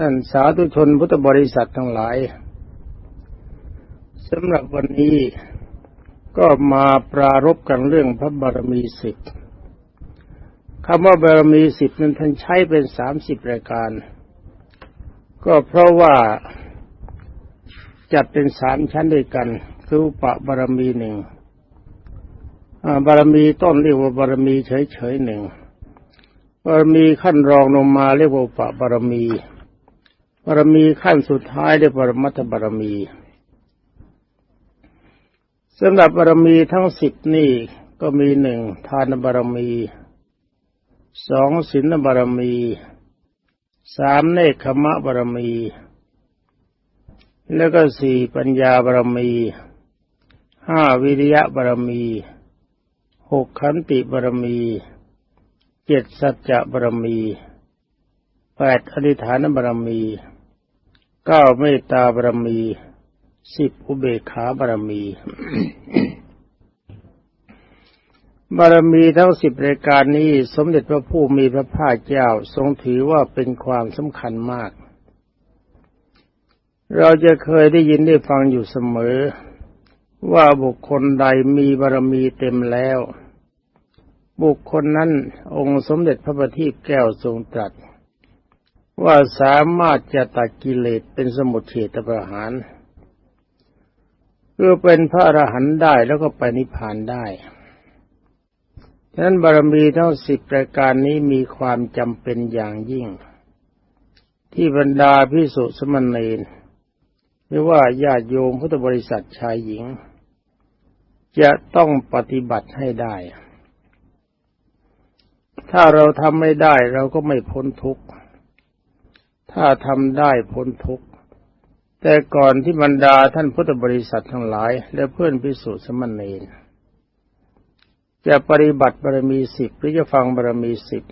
ท่านสาธุชนพุทธบริษัททั้งหลายสำหรับวันนี้ก็มาปรารบกันเรื่องพระบารมีสิบคำว่าบารมีสิบนั้นท่านใช้เป็นสามสิบรายการ ก็เพราะว่าจัดเป็นสามชั้นด้วยกัน คืออุปบารมีหนึ่งบารมีต้นเรียกว่าบารมีเฉยๆหนึ่งบารมีขั้นรองลงมาเรียกว่าปะบารมี บารมีขั้นสุดท้ายเรียกปรมัตถบารมีสำหรับบารมีทั้งสิบนี่ก็มีหนึ่งทานบารมีสองศีลบารมีสามเนคขมะบารมี แล้วก็สี่ปัญญาบารมีห้าวิริยะบารมีหกขันติบารมีเจ็ดสัจจะบารมีแปดอธิฐานบารมี เก้าเมตตาบารมีสิบอุเบกขาบารมี บารมีทั้งสิบรายการนี้ สมเด็จพระผู้มีพระภาคเจ้าทรงถือว่าเป็นความสำคัญมาก เราจะเคยได้ยินได้ฟังอยู่เสมอ ว่าบุคคลใดมีบารมีเต็มแล้ว บุคคลนั้นองค์สมเด็จพระบัณฑิตแก้วทรงตรัส ว่าสามารถจะตัดกิเลสเป็นสมุทเฉตประหารเพื่อเป็นพระอรหันต์ได้แล้วก็ไปนิพพานได้ฉะนั้นบารมีทั้งสิบประการนี้มีความจำเป็นอย่างยิ่ง ที่บรรดาพิสุสมณีนหรือว่าญาติโยมพุทธบริษัทชายหญิง จะต้องปฏิบัติให้ได้ ถ้าเราทำไม่ได้เราก็ไม่พ้นทุกข์ ถ้าทำได้พ้นทุกข์ แต่ก่อนที่บรรดาท่านพุทธบริษัททั้งหลาย และเพื่อนพิสุสมณีนจะปฏิบัติบารมีสิบหรือจะฟังบารมีสิบ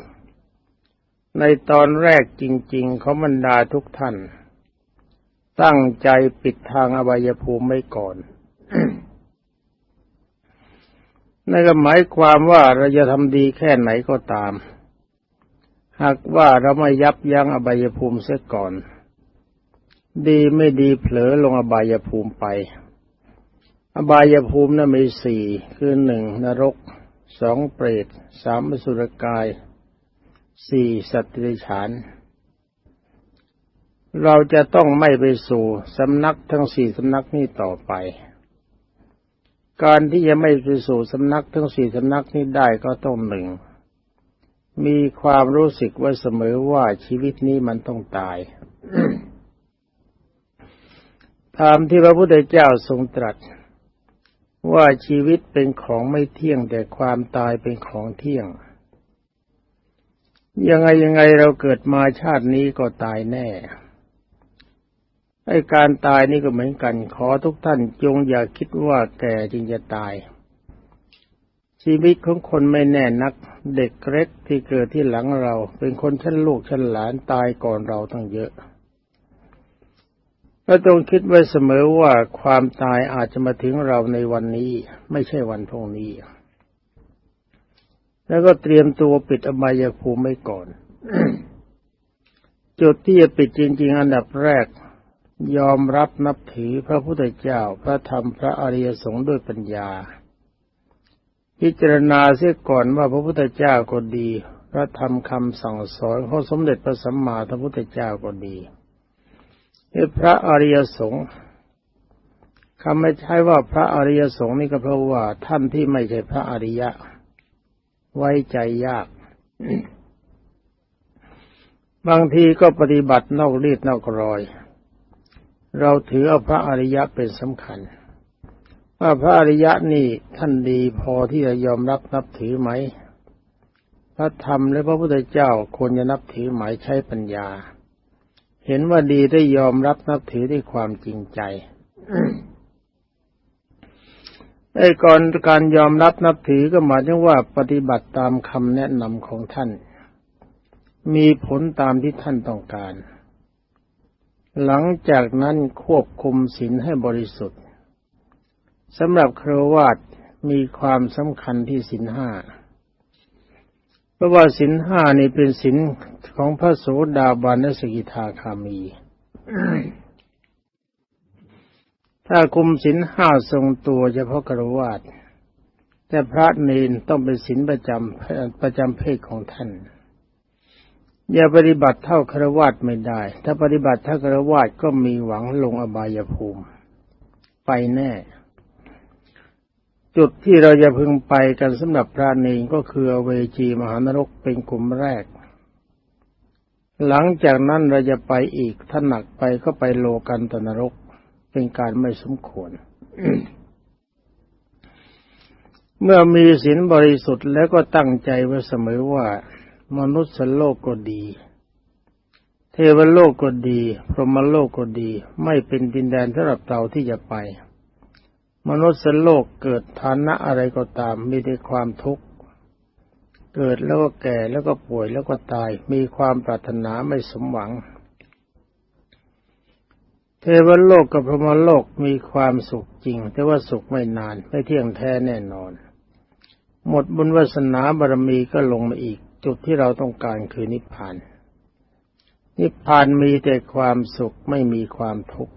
ในตอนแรกจริง ๆ เขาบรรดาทุกท่าน ตั้งใจปิดทางอบายภูมิไว้ก่อนนั่นก็หมายความว่าเราจะทำดีแค่ไหนก็ตาม หากว่าเราไม่ยับยั้งอบายภูมิเสียก่อน ดีไม่ดีเผลอลงอบายภูมิไป อบายภูมินั้นมีสี่คือหนึ่งนรกสองเปรตสามสุรกายสี่สัตว์ดิฉานเราจะต้องไม่ไปสู่สำนักทั้งสี่สำนักนี้ต่อไป การที่จะไม่ไปสู่สำนักทั้งสี่สำนักนี้ได้ก็ต้องหนึ่ง มีความรู้สึกไว้เสมอว่าชีวิตนี้มันต้องตายตามที่พระพุทธเจ้าทรงตรัส ว่าชีวิตเป็นของไม่เที่ยงแต่ความตายเป็นของเที่ยง ยังไงยังไงเราเกิดมาชาตินี้ก็ตายแน่ไอ้การตายนี่ก็เหมือนกัน ขอทุกท่านจงอย่าคิดว่าแก่จึงจะตาย ชีวิตของคนไม่แน่นัก เด็กเล็กที่เกิดที่หลังเรา เป็นคนชั้นลูกชั้นหลานตายก่อนเราตั้งเยอะและต้องคิดไว้เสมอว่าความตายอาจจะมาถึงเราในวันนี้ ไม่ใช่วันพรุ่งนี้ แล้วก็เตรียมตัวปิดอบายภูมิไว้ก่อน จุดที่จะปิดจริง ๆ อันดับแรก ยอมรับนับถือพระพุทธเจ้า พระธรรมพระอริยสงฆ์ด้วยปัญญา พิจารณาเสียก่อนว่าพระพุทธเจ้าก็ดีพระธรรมคำสั่งสอนของสมเด็จพระสัมมาสัมพุทธเจ้าก็ดีพระอริยสงฆ์คำไม่ใช่ว่าพระอริยสงฆ์นี่ก็เพราะว่าท่านที่ไม่ใช่พระอริยะ ไว้ใจยาก บางทีก็ปฏิบัตินอกรีดนอกรอย เราถือเอาพระอริยะเป็นสำคัญ ว่าพระอริยะนี่ท่านดีพอที่จะยอมรับนับถือไหม พระธรรมและพระพุทธเจ้าควรจะนับถือหมายใช้ปัญญา เห็นว่าดีได้ยอมรับนับถือด้วยความจริงใจไอ้ก่อนการยอมรับนับถือก็หมายถึงว่าปฏิบัติตามคำแนะนำของท่าน มีผลตามที่ท่านต้องการ หลังจากนั้นควบคุมศีลให้บริสุทธิ์ สำหรับครวาตมีความสำคัญที่ศีลห้าเพราะว่าสินห้านี่เป็นสินของพระโสดาบันและสกิทาคามี ถ้าคุมสินห้าทรงตัวเฉพาะกรวาดแต่พระเนนต้องเป็นสินประจำประจำเพศของท่าน อย่าปฏิบัติเท่าครวาสไม่ได้ ถ้าปฏิบัติเท่าครวาสก็มีหวังลงอบายภูมิ ไปแน่ จุดที่เราจะพึงไปกันสำหรับพระเนงก็คืออเวจีมหานรกเป็นกลุ่มแรก หลังจากนั้นเราจะไปอีกถ้าหนักไปก็ไปโลกันตนรก เป็นการไม่สมควร เมื่อมีศีลบริสุทธิ์แล้วก็ตั้งใจไว้เสมอว่ามนุษย์โลกก็ดี เทวโลกก็ดี พรหมโลกก็ดี ไม่เป็นดินแดนสำหรับเราที่จะไป มนุษย์โลกเกิดฐานะอะไรก็ตาม มีแต่ความทุกข์ เกิดแล้วก็แก่แล้วก็ป่วยแล้วก็ตาย มีความปรารถนาไม่สมหวัง เทวโลกกับพรหมโลกมีความสุขจริง แต่ว่าสุขไม่นาน ไม่เที่ยงแท้แน่นอน หมดบุญวาสนาบารมีก็ลงมาอีก จุดที่เราต้องการคือนิพพาน นิพพานมีแต่ความสุขไม่มีความทุกข์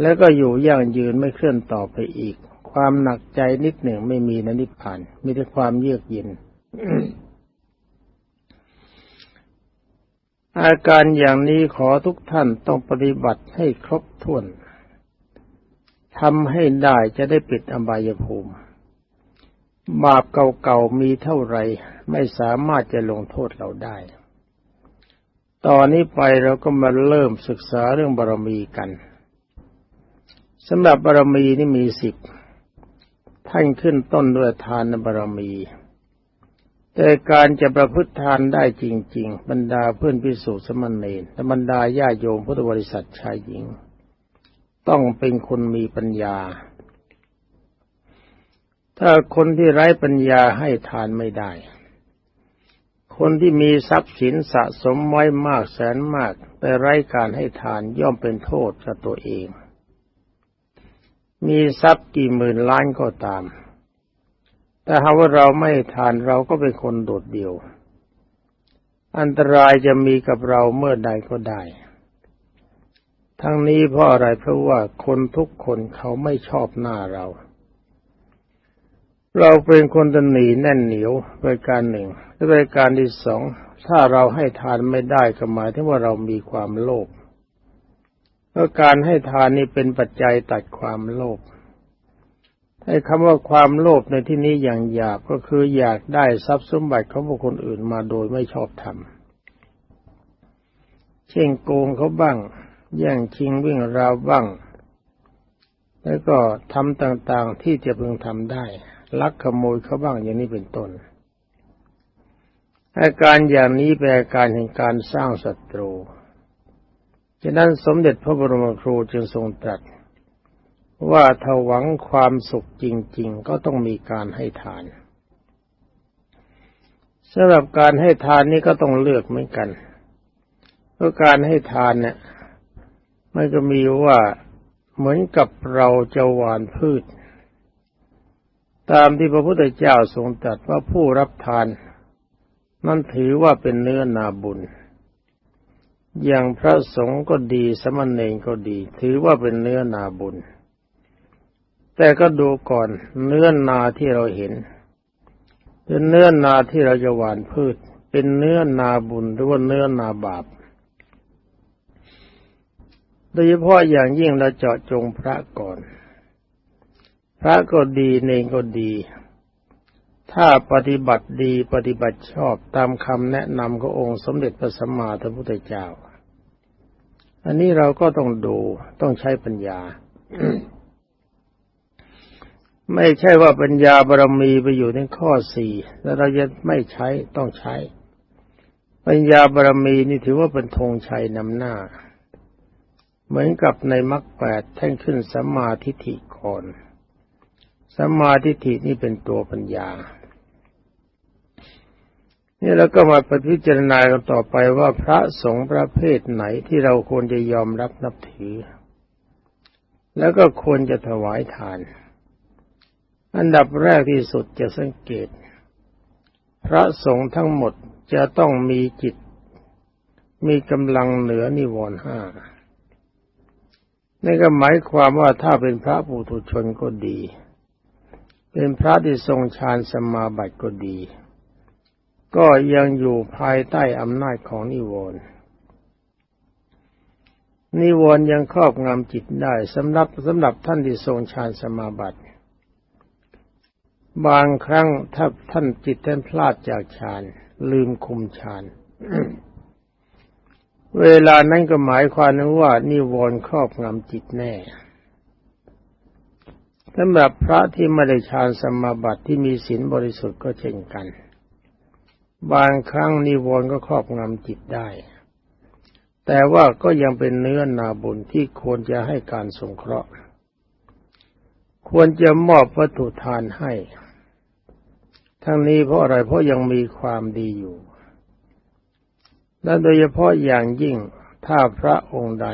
แล้วก็อยู่ยั่งยืนไม่เคลื่อนต่อไปอีก ความหนักใจนิดหนึ่งไม่มีในนิพพานมีแต่ความเยือกเย็นอาการอย่างนี้ขอทุกท่านต้องปฏิบัติให้ครบถ้วนทำให้ได้จะได้ปิดอบายภูมิ บาปเก่าๆมีเท่าไรไม่สามารถจะลงโทษเราได้ ตอนนี้ไปเราก็มาเริ่มศึกษาเรื่องบารมีกัน สำหรับบารมีนี่มีสิบท่านขึ้นต้นด้วยทานบารมี แต่การจะประพฤติทานได้จริง ๆ บรรดาเพื่อนพิสูจน์สมณเณรและบรรดาญาโยมพุทธบริษัทชายหญิง ต้องเป็นคนมีปัญญา ถ้าคนที่ไร้ปัญญาให้ทานไม่ได้ คนที่มีทรัพย์สินสะสมไว้มากแสนมาก แต่ไร้การให้ทานย่อมเป็นโทษกับตัวเอง มีทรัพย์กี่หมื่นล้านก็ตาม แต่หากว่าเราไม่ทานเราก็เป็นคนโดดเดี่ยว อันตรายจะมีกับเราเมื่อใดก็ได้ ทั้งนี้เพราะอะไรเพราะว่าคนทุกคนเขาไม่ชอบหน้าเรา เราเป็นคนตนหนีแน่นเหนียวรายการหนึ่งและรายการที่สองถ้าเราให้ทานไม่ได้ก็หมายถึงว่าเรามีความโลภ เพราะการให้ทานนี่เป็นปัจจัยตัดความโลภให้คำว่าความโลภในที่นี้อย่างหยาบก็คืออยากได้ทรัพย์สมบัติของบุคคลอื่นมาโดยไม่ชอบธรรม เช่นโกงเขาบ้าง แย่งชิงวิ่งราวบ้าง แล้วก็ทำต่างๆที่จะพึงทำได้ ลักขโมยเขาบ้างอย่างนี้เป็นต้นอาการอย่างนี้เป็นอาการแห่งการสร้างศัตรู ฉะนั้นสมเด็จพระบรมครูจึงทรงตรัส ว่าถ้าหวังความสุขจริง ๆ ก็ต้องมีการให้ทานสำหรับการให้ทานนี้ก็ต้องเลือกเหมือนกันเพราะการให้ทานเนี่ยมันก็มีว่าเหมือนกับเราจะหวานพืช ตามที่พระพุทธเจ้าทรงตรัสว่าผู้รับทาน นั่นถือว่าเป็นเนื้อนาบุญ อย่างพระสงฆ์ก็ดีสมณเณรก็ดี ถือว่าเป็นเนื้อนาบุญ แต่ก็ดูก่อนเนื้อนาที่เราเห็นเป็นเนื้อนาที่เราจะหว่านพืช เป็นเนื้อนาบุญหรือว่าเนื้อนาบาปโดยเฉพาะอย่างยิ่งเราเจาะจงพระก่อน พระก็ดีเนงก็ดี ถ้าปฏิบัติดีปฏิบัติชอบตามคำแนะนำขององค์สมเด็จพระสัมมาสัมพุทธเจ้า อันนี้เราก็ต้องดูต้องใช้ปัญญา ไม่ใช่ว่าปัญญาบารมีไปอยู่ในข้อสี่แล้วเราจะไม่ใช้ต้องใช้ ปัญญาบารมีนี่ถือว่าเป็นธงชัยนำหน้า เหมือนกับในมรรคแปดท่านขึ้นสัมมาทิฏฐิก่อนสัมมาทิฏฐินี่เป็นตัวปัญญา นี่เราก็มาพิจารณากันต่อไปว่าพระสงฆ์ประเภทไหนที่เราควรจะยอมรับนับถือ แล้วก็ควรจะถวายทาน อันดับแรกที่สุดจะสังเกต พระสงฆ์ทั้งหมดจะต้องมีจิต มีกำลังเหนือนิวรณ์ห้านี่ก็หมายความว่าถ้าเป็นพระปุถุชนก็ดี เป็นพระที่ทรงฌานสมาบัติก็ดี ก็ยังอยู่ภายใต้อำนาจของนิวรณ์นิวรณ์ยังครอบงำจิตได้สำหรับสำหรับท่านที่ทรงฌานสมาบัติ บางครั้งถ้าท่านจิตท่านพลาดจากฌานลืมคุมฌานเวลานั้นก็หมายความว่านิวรณ์ครอบงำจิตแน่สำหรับพระที่ไม่ได้ฌานสมาบัติที่มีศีลบริสุทธิ์ก็เช่นกัน บางครั้งนิวรณ์ก็ครอบงำจิตได้ แต่ว่าก็ยังเป็นเนื้อนาบุญที่ควรจะให้การสงเคราะห์ ควรจะมอบวัตถุทานให้ ทั้งนี้เพราะอะไรเพราะยังมีความดีอยู่และโดยเฉพาะอย่างยิ่งถ้าพระองค์ใด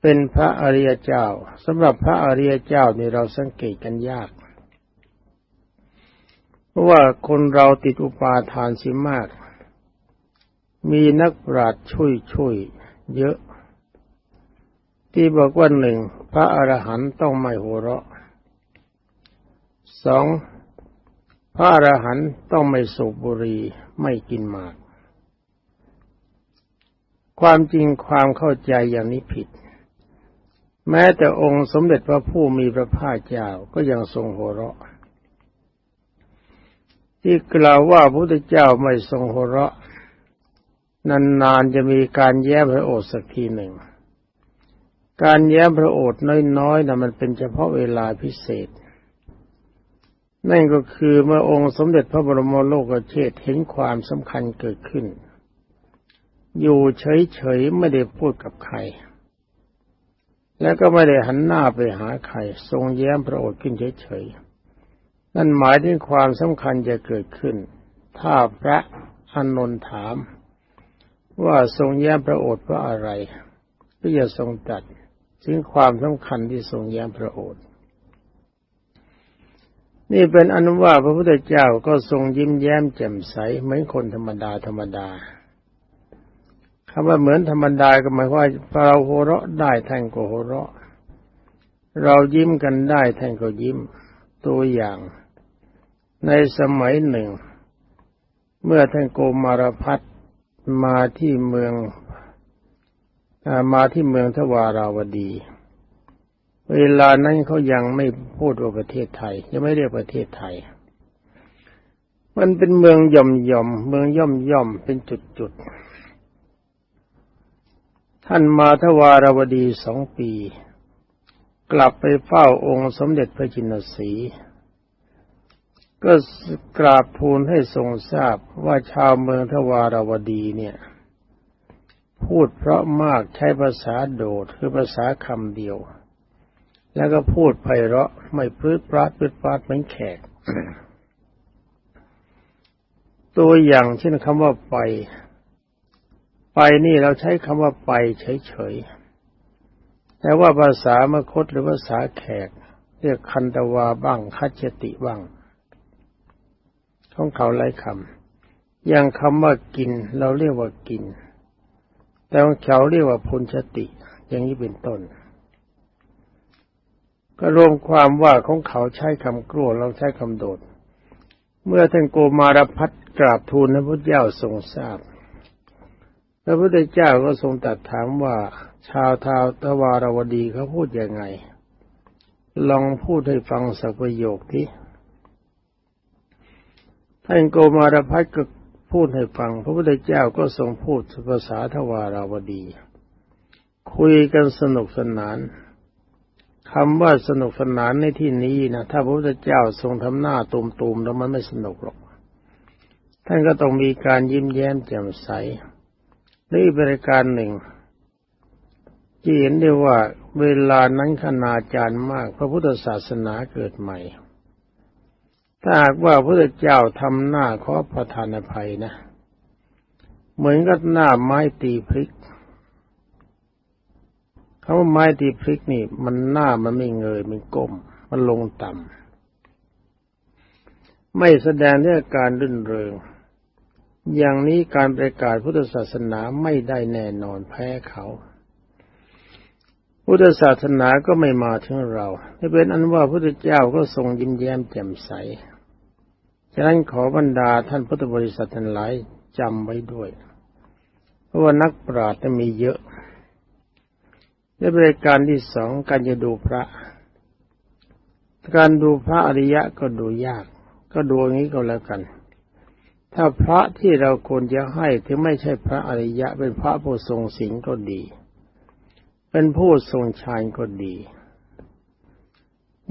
เป็นพระอริยเจ้าสำหรับพระอริยเจ้านี่เราสังเกตกันยาก ราะว่าคนเราติดอุปาทานสิมาก มีนักปราชญ์ช่วยช่วยเยอะ ที่บอกว่าหนึ่งพระอรหันต์ต้องไม่หัวเราะสองพระอรหันต์ต้องไม่สูบบุหรี่ไม่กินหมาก ความจริงความเข้าใจอย่างนี้ผิด แม้แต่องค์สมเด็จพระผู้มีพระภาคเจ้าก็ยังทรงหัวเราะ ที่กล่าวว่าพระพุทธเจ้าไม่ทรงหัวเราะ นานๆจะมีการแย้มพระโอษฐ์สักทีหนึ่ง การแย้มพระโอษฐ์น้อยๆนะมันเป็นเฉพาะเวลาพิเศษ นั่นก็คือเมื่อองค์สมเด็จพระบรมโลกเชษเห็นความสำคัญเกิดขึ้น อยู่เฉยๆไม่ได้พูดกับใคร แล้วก็ไม่ได้หันหน้าไปหาใคร ทรงแย้มพระโอษฐ์ขึ้นเฉยๆ นั่นหมายถึงความสำคัญจะเกิดขึ้น ถ้าพระอานนท์ถาม ว่าทรงแย้มพระโอษฐ์เพราะอะไรก็จะทรงตัดถึงความสำคัญที่ทรงแย้มพระโอษฐ์นี่เป็นอนุว่าพระพุทธเจ้าก็ทรงยิ้มแย้มแจ่มใสเหมือนคนธรรมดาธรรมดาคำว่าเหมือนธรรมดาก็หมายว่าเราโหเราะได้ท่านก็โหเราะ เรายิ้มกันได้ท่านก็ยิ้ม ตัวอย่าง ในสมัยหนึ่ง เมื่อท่านโกมารพัฒมาที่เมืองมาที่เมืองทวาราวดี เวลานั้นเขายังไม่พูดว่าประเทศไทย ยังไม่เรียกประเทศไทย มันเป็นเมืองย่อมย่อมเมืองย่อมย่อมเป็นจุดจุดท่านมาทวาราวดีสองปี กลับไปเฝ้าองค์สมเด็จพระจินสีก็กราบทูลให้ทรงทราบว่าชาวเมืองทวารวดีเนี่ย พูดเพราะมากใช้ภาษาโดดคือภาษาคำเดียว แล้วก็พูดไพเราะไม่พื้นปราดพื้นปราดเหมือนแขก ตัวอย่างเช่นคำว่าไป ไปนี่เราใช้คำว่าไปเฉยๆ แต่ว่าภาษามคตหรือภาษาแขก เรียกคันตวาบ้างคัจจติบ้างของเขาหลายคำอย่างคำว่ากิน เราเรียกว่ากิน แต่ของเขาเรียกว่าพุนชติ อย่างนี้เป็นต้น ก็รวมความว่าของเขาใช้คำกลัวเราใช้คำโดด เมื่อท่านโกมารพัฒกราบทูลพระพุทธเจ้าทรงทราบพระพุทธเจ้าก็ทรงตัดถามว่าชาวทาวตวารวดีเขาพูดยังไง ลองพูดให้ฟังสักประโยคที่ท่านโกมารพัฒก็พูดให้ฟัง พระพุทธเจ้าก็ทรงพูดภาษาทวาราวดี คุยกันสนุกสนานคำว่าสนุกสนานในที่นี้นะถ้าพระพุทธเจ้าทรงทำหน้าตุมๆแล้วมันไม่สนุกหรอก ท่านก็ต้องมีการยิ้มแย้มแจ่มใสนี่บริการหนึ่ง เห็นได้ว่าเวลานั้นขนาจารย์มาก พระพุทธศาสนาเกิดใหม่ ถ้าหากว่าพระเจ้าทำหน้าขอประทานอภัยนะ เหมือนกับหน้าไม้ตีพริกคำว่าไม้ตีพริกนี่ มันหน้ามันไม่เงยมันก้ม มันลงต่ไม่แสดงเรื่องการรื่นเริง อย่างนี้การประกาศพุทธศาสนาไม่ได้แน่นอนแพ้เขา พุทธศาสนาก็ไม่มาถึงเราไม่เป็นอันว่าพระพุทธเจ้าก็ทรงยิ้มแย้มแจ่มใส ฉะนั้นขอบรรดาท่านพุทธบริษัททั้งหลายจำไว้ด้วย เพราะว่านักปราชญ์มีเยอะและบริการที่สองการจะดูพระ การดูพระอริยะก็ดูยาก ก็ดูอย่างนี้ก็แล้วกัน ถ้าพระที่เราควรจะให้ถึงไม่ใช่พระอริยะเป็นพระผู้ทรงศีลก็ดี เป็นผู้ทรงฌานก็ดี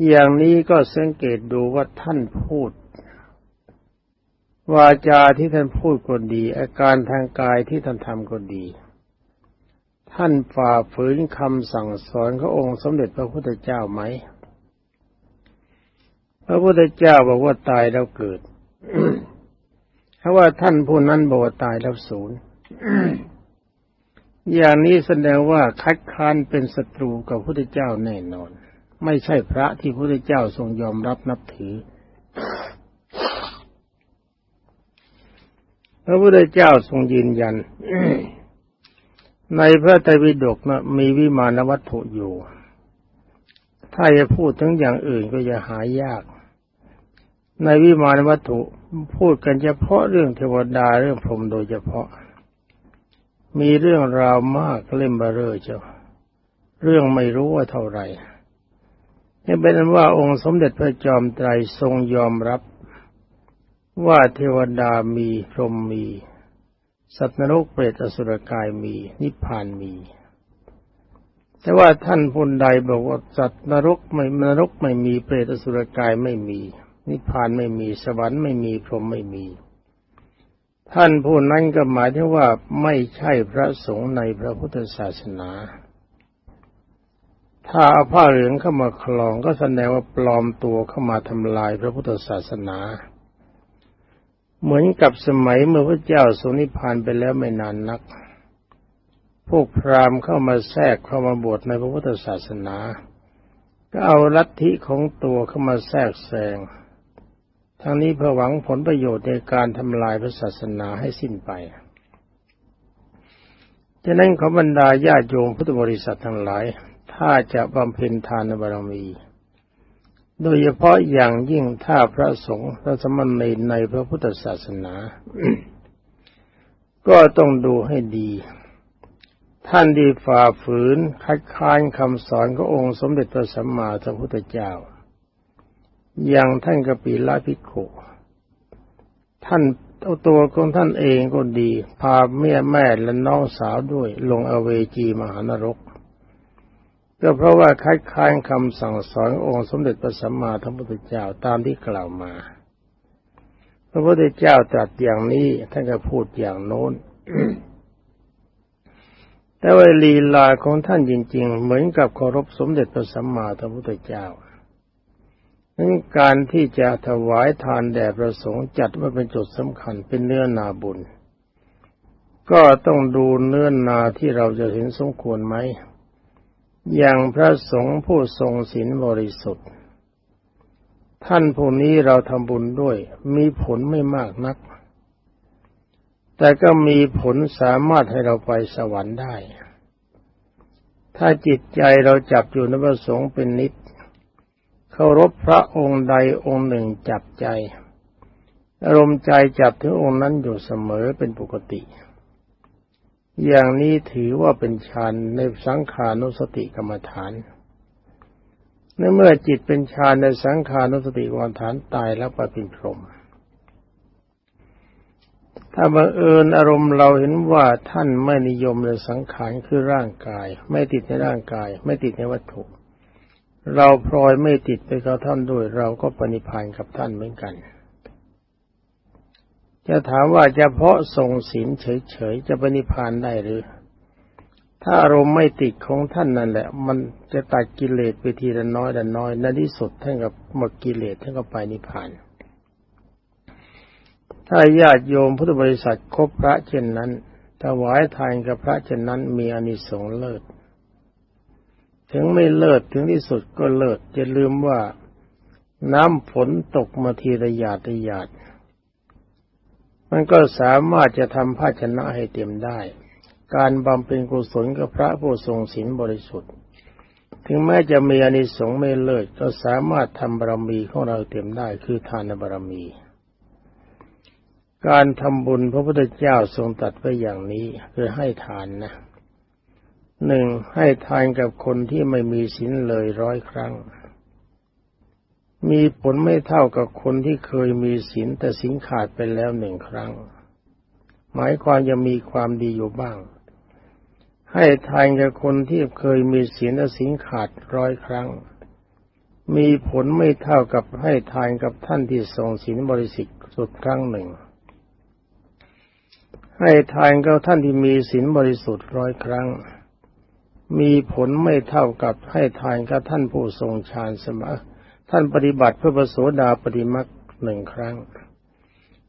อย่างนี้ก็สังเกตดูว่าท่านพูด วาจาที่ท่านพูดก็ดี อาการทางกายที่ท่านทำก็ดี ท่านฝ่าฝืนคำสั่งสอนขององค์สมเด็จพระพุทธเจ้าไหม พระพุทธเจ้าบอกว่าตายแล้วเกิดเพราะว่าท่านผู้นั้นบอกว่าตายแล้วสูญ อย่างนี้แสดงว่าคัดค้านเป็นศัตรูกับพระพุทธเจ้าแน่นอน ไม่ใช่พระที่พระพุทธเจ้าทรงยอมรับนับถือ พระพุทธเจ้าทรงยืนยัน ในพระไตรปิฎกนะมีวิมานวัตถุอยู่ ถ้าจะพูดถึงอย่างอื่นก็จะหายาก ในวิมานวัตถุพูดกันเฉพาะเรื่องเทวดาเรื่องพรหมโดยเฉพาะ มีเรื่องราวมากเล่มเบอรอเจ้า เรื่องไม่รู้ว่าเท่าไหร่นี่เป็นว่าองค์สมเด็จพระจอมไตรทรงยอมรับ ว่าเทวดามีพรหมมี สัตว์นรกเปรตอสุรกายมี นิพพานมี แต่ว่าท่านพูนใดบอกว่าสัตว์นรกไม่นรกไม่มีเปรตอสุรกายไม่มี นิพพานไม่มีสวรรค์ไม่มีพรหมไม่มี ท่านผู้นั้นก็หมายถึงว่าไม่ใช่พระสงฆ์ในพระพุทธศาสนา ถ้าเอาผ้าเหลืองเข้ามาคลองก็แสดงว่าปลอมตัวเข้ามาทำลายพระพุทธศาสนา เหมือนกับสมัยเมื่อพระเจ้าทรงนิพพานไปแล้วไม่นานนัก พวกพราหมณ์เข้ามาแทรกเข้ามาบวชในพระพุทธศาสนา ก็เอาลัทธิของตัวเข้ามาแทรกแซง ทั้งนี้เพื่อหวังผลประโยชน์ในการทำลายพระศาสนาให้สิ้นไปฉะนั้นขอบรรดาญาโยมพุทธบริษัททั้งหลาย ถ้าจะบำเพ็ญทานบารมี โดยเฉพาะอย่างยิ่งถ้าพระสงฆ์พระสมณีในพระพุทธศาสนา ก็ต้องดูให้ดี ท่านดีฝ่าฝืนคัดค้านคำสอนขององค์สมเด็จพระสัมมาสัมพุทธเจ้า อย่างท่านกปีละพิโขท่านเอาตัวของท่านเองก็ดี พาแม่แม่และน้องสาวด้วย ลงอเวจีมหานรก ก็เพราะว่าคัดค้านคำสั่งสอนองค์สมเด็จพระสัมมาสัมพุทธเจ้าตามที่กล่าวมา พระพุทธเจ้าตรัสอย่างนี้ท่านก็พูดอย่างโน้น แต่ว่าลีลาของท่านจริง ๆ เหมือนกับเคารพสมเด็จพระสัมมาสัมพุทธเจ้า นั้นการที่จะถวายทานแด่พระสงฆ์จัดว่าเป็นจุดสำคัญเป็นเนื้อนาบุญ ก็ต้องดูเนื้อนาที่เราจะเห็นสมควรไหม อย่างพระสงฆ์ผู้ทรงศีลบริสุทธิ์ ท่านผู้นี้เราทำบุญด้วย มีผลไม่มากนัก แต่ก็มีผลสามารถให้เราไปสวรรค์ได้ ถ้าจิตใจเราจับอยู่ในพระสงฆ์เป็นนิด เคารพพระองค์ใดองค์หนึ่งจับใจ อารมณ์ใจจับถึงองค์นั้นอยู่เสมอเป็นปกติ อย่างนี้ถือว่าเป็นฌานในสังขานุสติกรรมฐานในเมื่อจิตเป็นฌานในสังขานุสติกรรมฐานตายแล้วไปเป็นพรหมถ้าบังเอิญอารมณ์เราเห็นว่าท่านไม่นิยมในสังขารคือร่างกาย ไม่ติดในร่างกาย ไม่ติดในวัตถุ เราพลอยไม่ติดไปกับท่านด้วย เราก็ปณิพานกับท่านเหมือนกัน จะถามว่าเฉพาะทรงศีลเฉยๆจะปณิพานได้หรือ ถ้าอารมณ์ไม่ติดของท่านนั่นแหละ มันจะตัดกิเลสไปทีละน้อยละน้อยในที่สุดท่านกับหมดกิเลสท่านก็ไปนิพพานถ้าญาติโยมพุทธบริษัทคบพระเช่นนั้นถวายทานกับพระเช่นนั้นมีอานิสงส์เลิศ ถึงไม่เลิศถึงที่สุดก็เลิศจะลืมว่าน้ำฝนตกมาทีระยาดระยาดมันก็สามารถจะทำภาชนะให้เต็มได้ การบำเพ็ญกุศลกับพระผู้ทรงศีลบริสุทธิ์ ถึงแม้จะมีอานิสงส์ไม่เลิศก็สามารถทำบารมีของเราเต็มได้คือทานบารมี การทำบุญพระพุทธเจ้าทรงตัดไว้อย่างนี้คือให้ทานนะ หนึ่งให้ทานกับคนที่ไม่มีศีลเลยร้อยครั้ง มีผลไม่เท่ากับคนที่เคยมีศีลแต่ศีลขาดไปแล้วหนึ่งครั้ง หมายความยังมีความดีอยู่บ้าง ให้ทานกับคนที่เคยมีศีลแต่ศีลขาดร้อยครั้ง มีผลไม่เท่ากับให้ทานกับท่านที่ทรงศีลบริสุทธิ์สุดครั้งหนึ่ง ให้ทานกับท่านที่มีศีลบริสุทธิ์ร้อยครั้ง มีผลไม่เท่ากับให้ทานกับท่านผู้ทรงฌานสมาท่านปฏิบัติเพื่อประโสดาปฏิมักหนึ่งครั้ง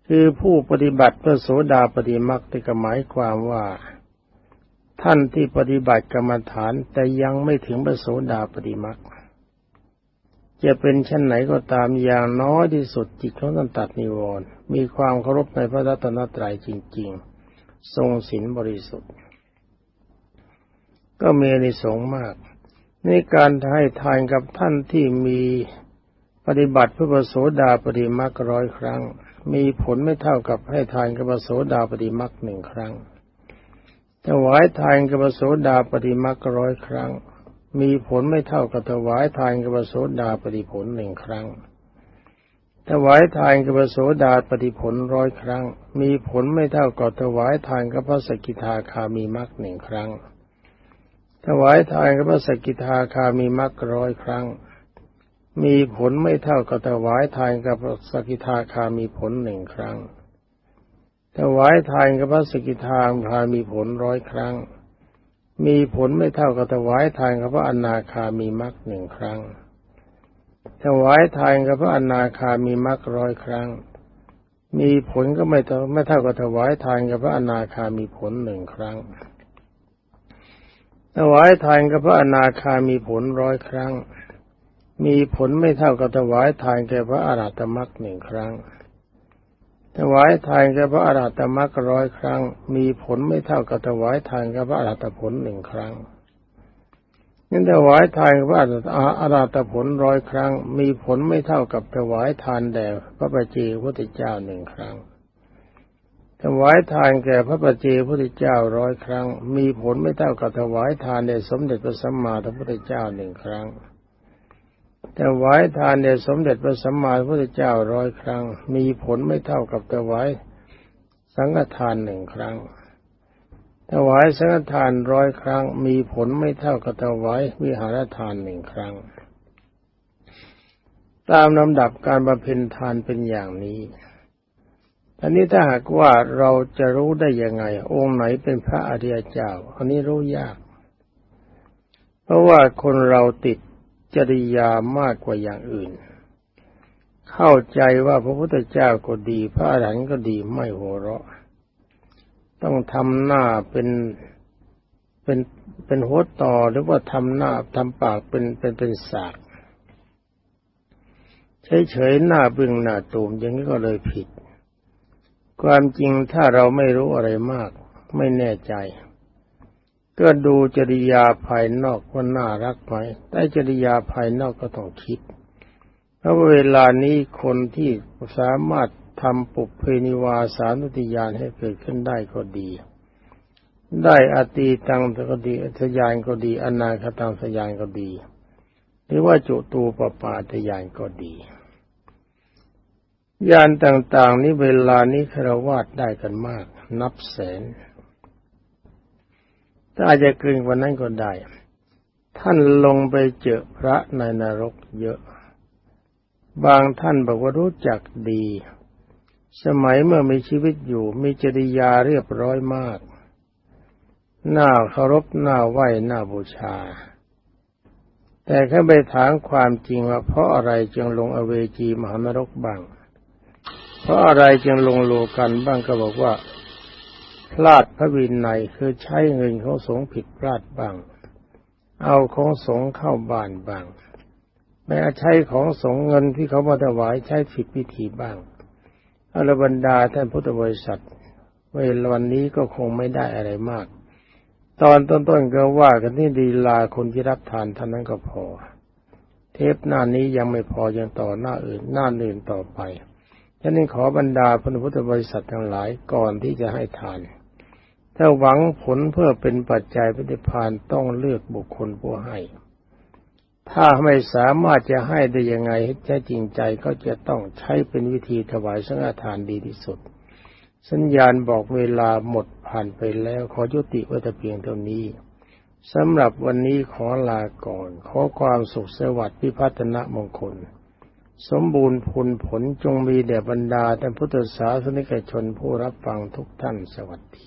คือผู้ปฏิบัติเพื่อโสดาปฏิมักที่ก็หมายความว่า ท่านที่ปฏิบัติกรรมฐานแต่ยังไม่ถึงประโสดาปฏิมักจะเป็นชั้นไหนก็ตามอย่างน้อยที่สุดจิตของท่านตัดนิวรณ์มีความเคารพในพระรัตนตรัยจริง ๆ ทรงศีลบริสุทธิ์ ก็มีในสงมากในการให้ทานกับท่านที่มีปฏิบัติเพื่อประโสดาปฏิมักร้อยครั้ง มีผลไม่เท่ากับให้ทานกับประโสดาปฏิมักหนึ่งครั้งถวายทานกับประโสดาปฏิมักร้อยครั้ง มีผลไม่เท่ากับถวายทานกับประโสดาปฏิผลหนึ่งครั้งถวายทานกับประโสดาปฏิผลร้อยครั้ง มีผลไม่เท่ากับถวายทานกับพระสกิทาคามีมักหนึ่งครั้ง ถวายทานกับพระสกิทาคามีมรรคร้อยครั้ง มีผลไม่เท่ากับถวายทานกับพระสกิทาคามีผลหนึ่งครั้ง ถวายทานกับพระสกิทาคามีผลร้อยครั้ง มีผลไม่เท่ากับถวายทานกับพระอนาคามีมรรคหนึ่งครั้ง ถวายทานกับพระอนาคามีมรรคร้อยครั้ง มีผลก็ไม่เท่าไม่เท่ากับถวายทานกับพระอนาคามีผลหนึ่งครั้ง ถวายทานกับพระอนาคามีผลร้อยครั้ง มีผลไม่เท่ากับถวายทานแก่พระอรหัตมรรคหนึ่งครั้ง ถวายทานแก่พระอรหัตมรรคร้อยครั้ง มีผลไม่เท่ากับถวายทานแก่พระอรหัตผลหนึ่งครั้งนี่ถวายทานพระอรหัตผลร้อยครั้ง มีผลไม่เท่ากับถวายทานแด่พระปเจพระพุทธเจ้าหนึ่งครั้ง ถวายทานแก่พระปัจเจกพุทธเจ้าร้อยครั้ง มีผลไม่เท่ากับถวายทานแด่สมเด็จพระสัมมาสัมพุทธเจ้าหนึ่งครั้งถวายทานแด่สมเด็จพระสัมมาสัมพุทธเจ้าร้อยครั้ง มีผลไม่เท่ากับถวายสังฆทานหนึ่งครั้งถวายสังฆทานร้อยครั้ง มีผลไม่เท่ากับถวายวิหารทานหนึ่งครั้ง ตามลำดับการบำเพ็ญทานเป็นอย่างนี้ อันนี้ถ้าหากว่าเราจะรู้ได้ยังไง องค์ไหนเป็นพระอริยเจ้า อันนี้รู้ยาก เพราะว่าคนเราติดจริยามากกว่าอย่างอื่น เข้าใจว่าพระพุทธเจ้าก็ดี พระอรหันต์ก็ดีไม่หัวเราะ ต้องทำหน้าเป็นเป็นเป็นหัวต่อหรือว่าทำหน้าทำปากเป็นเป็นเป็นสากเฉยๆหน้าบึ้งหน้าตูมอย่างนี้ก็เลยผิด ความจริงถ้าเราไม่รู้อะไรมาก ไม่แน่ใจ ก็ดูจริยาภายนอกว่าน่ารักไหมแต่จริยาภายนอกก็ต้องคิด เพราะเวลานี้คนที่สามารถทำปุเพนิวาสานุติยานให้เกิดขึ้นได้ก็ดี ได้อตีตังก็ดีทยานก็ดีอนาคตังทยานก็ดี หรือว่าจุตูปปาทยานก็ดี ยานต่างๆ นี้เวลานี้คารวาดได้กันมาก นับแสนถ้าอาจจะเกินกว่านั้นก็ได้ ท่านลงไปเจอพระในนรกเยอะ บางท่านบอกว่ารู้จักดี สมัยเมื่อมีชีวิตอยู่ มีจริยาเรียบร้อยมากหน้าเคารพหน้าไหว้หน้าบูชา แต่แค่ไปถามความจริงว่าเพราะอะไรจึงลงอเวจีมหานรกบ้าง เพราะอะไรจึงลงโลกันบ้างก็บอกว่า พลาดพระวินัยคือใช้เงินของสงผิดพลาดบ้าง เอาของสงเข้าบ้านบ้าง แม้ใช้ของสงเงินที่เขามาถวายใช้ผิดวิธีบ้างอรบรรดาท่านพุทธบริษัทเวลวันนี้ก็คงไม่ได้อะไรมาก ตอนต้นๆก็ว่ากันที่ดีลาคนที่รับทานท่านั้นก็พอ เทปหน้านี้ยังไม่พอยังต่อหน้าอื่นหน้าอื่นต่อไป ฉะนั้นขอบรรดาพระพุทธบริษัททั้งหลายก่อนที่จะให้ทาน ถ้าหวังผลเพื่อเป็นปัจจัยปฏิพานต้องเลือกบุคคลผู้ให้ ถ้าไม่สามารถจะให้ได้ยังไงให้แท้จริงใจก็จะต้องใช้เป็นวิธีถวายสังฆทานดีที่สุด สัญญาณบอกเวลาหมดผ่านไปแล้วขอยุติไว้แต่เพียงเท่านี้สำหรับวันนี้ขอลาก่อน ขอความสุขสวัสดิ์พิพัฒนมงคล สมบูรณ์ผลผลจงมีแด่บรรดาท่านพุทธศาสนิกชนผู้รับฟังทุกท่านสวัสดี